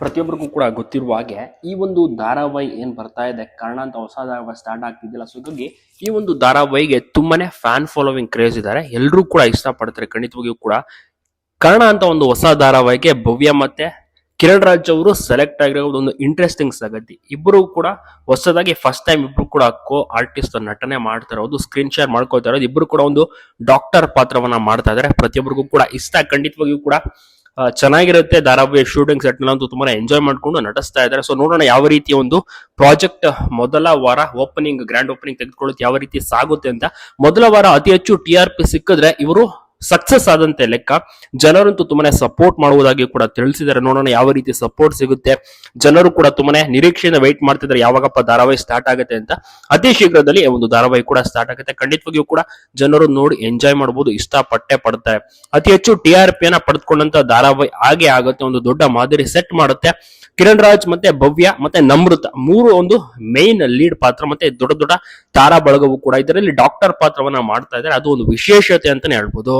ಪ್ರತಿಯೊಬ್ಬರಿಗೂ ಕೂಡ ಗೊತ್ತಿರುವ ಹಾಗೆ ಈ ಒಂದು ಧಾರಾವಾಹಿ ಏನು ಬರ್ತಾ ಇದೆ, ಕರ್ಣ ಅಂತ ಹೊಸ ಧಾರಾವಾಹಿ ಸ್ಟಾರ್ಟ್ ಆಗ್ತಿದ್ದಿಲ್ಲ ಸೊ ಹೀಗಾಗಿ ಈ ಒಂದು ಧಾರಾವಾಹಿಗೆ ತುಂಬಾನೇ ಫ್ಯಾನ್ ಫಾಲೋವಿಂಗ್ ಕ್ರೇಜ್ ಇದ್ದಾರೆ ಎಲ್ಲರೂ ಕೂಡ ಇಷ್ಟಪಡ್ತಾರೆ, ಖಂಡಿತವಾಗಿಯೂ ಕೂಡ. ಕರ್ಣ ಅಂತ ಒಂದು ಹೊಸ ಧಾರಾವಾಹಿಗೆ ಭವ್ಯ ಮತ್ತೆ ಕಿರಣ್ ರಾಜ್ ಅವರು ಸೆಲೆಕ್ಟ್ ಆಗಿರೋದು ಒಂದು ಇಂಟ್ರೆಸ್ಟಿಂಗ್ ಸಂಗತಿ. ಇಬ್ಬರು ಕೂಡ ಹೊಸದಾಗಿ ಫಸ್ಟ್ ಟೈಮ್ ಇಬ್ರು ಕೂಡ ಕೋ ಆರ್ಟಿಸ್ಟ್ ನಟನೆ ಮಾಡ್ತಾ ಇರೋದು ಸ್ಕ್ರೀನ್ ಶೇರ್ ಮಾಡ್ಕೊಳ್ತಾ ಇರೋದು. ಇಬ್ರು ಕೂಡ ಒಂದು ಡಾಕ್ಟರ್ ಪಾತ್ರವನ್ನ ಮಾಡ್ತಾ ಇದಾರೆ. ಪ್ರತಿಯೊಬ್ಬರಿಗೂ ಕೂಡ ಇಷ್ಟ, ಖಂಡಿತವಾಗಿಯೂ ಕೂಡ. ಚೆನ್ನಾಗಿರುತ್ತೆ. ಧಾರಾವಾಹಿ ಶೂಟಿಂಗ್ ಸೆಟ್ ಅಂತೂ ತುಂಬಾ ಎಂಜಾಯ್ ಮಾಡ್ಕೊಂಡು ನಟಿಸ್ತಾ ಇದ್ದಾರೆ. ಸೊ ನೋಡೋಣ ಯಾವ ರೀತಿ ಒಂದು ಪ್ರಾಜೆಕ್ಟ್ ಮೊದಲ ವಾರ ಓಪನಿಂಗ್ ಗ್ರ್ಯಾಂಡ್ ಓಪನಿಂಗ್ ತೆಗೆದುಕೊಳ್ಳುತ್ತೆ ಯಾವ ರೀತಿ ಸಾಗುತ್ತೆ ಅಂತ. ಮೊದಲ ವಾರ ಅತಿ ಹೆಚ್ಚು ಟಿ ಆರ್ ಪಿ ಸಿಕ್ಕಿದ್ರೆ ಇವರು ಸಕ್ಸಸ್ ಆದಂತೆ ಲೆಕ್ಕ ಜನರಂತೂ ತುಂಬಾನೇ ಸಪೋರ್ಟ್ ಮಾಡುವುದಾಗಿ ಕೂಡ ತಿಳಿಸಿದ್ದಾರೆ. ನೋಡೋಣ ಯಾವ ರೀತಿ ಸಪೋರ್ಟ್ ಸಿಗುತ್ತೆ. ಜನರು ಕೂಡ ತುಂಬಾನೇ ನಿರೀಕ್ಷೆಯಿಂದ ವೈಟ್ ಮಾಡ್ತಿದ್ದಾರೆ ಯಾವಾಗಪ್ಪ ಧಾರಾವಾಹಿ ಸ್ಟಾರ್ಟ್ ಆಗುತ್ತೆ ಅಂತ. ಅತಿ ಶೀಘ್ರದಲ್ಲಿ ಒಂದು ಧಾರಾವಾಹಿ ಕೂಡ ಸ್ಟಾರ್ಟ್ ಆಗುತ್ತೆ. ಖಂಡಿತವಾಗಿಯೂ ಕೂಡ ಜನರು ನೋಡಿ ಎಂಜಾಯ್ ಮಾಡಬಹುದು ಇಷ್ಟಪಟ್ಟೆ ಪಡ್ತಾರೆ. ಅತಿ ಹೆಚ್ಚು ಟಿ ಆರ್ ಪಿ ಪಡೆದುಕೊಂಡಂತ ಧಾರಾವಾಹಿ ಹಾಗೆ ಆಗುತ್ತೆ. ಒಂದು ದೊಡ್ಡ ಮಾದರಿ ಸೆಟ್ ಮಾಡುತ್ತೆ. ಕಿರಣ್ ರಾಜ್ ಮತ್ತೆ ಭವ್ಯ ಮತ್ತೆ ನಮೃತ ಮೂರು ಒಂದು ಮೇನ್ ಲೀಡ್ ಪಾತ್ರ ಮತ್ತೆ ದೊಡ್ಡ ದೊಡ್ಡ ತಾರಾ ಬಳಗವು ಕೂಡ ಇದರಲ್ಲಿ ಡಾಕ್ಟರ್ ಪಾತ್ರವನ್ನ ಮಾಡ್ತಾ ಇದ್ದಾರೆ. ಅದು ಒಂದು ವಿಶೇಷತೆ ಅಂತಾನೆ ಹೇಳ್ಬೋದು.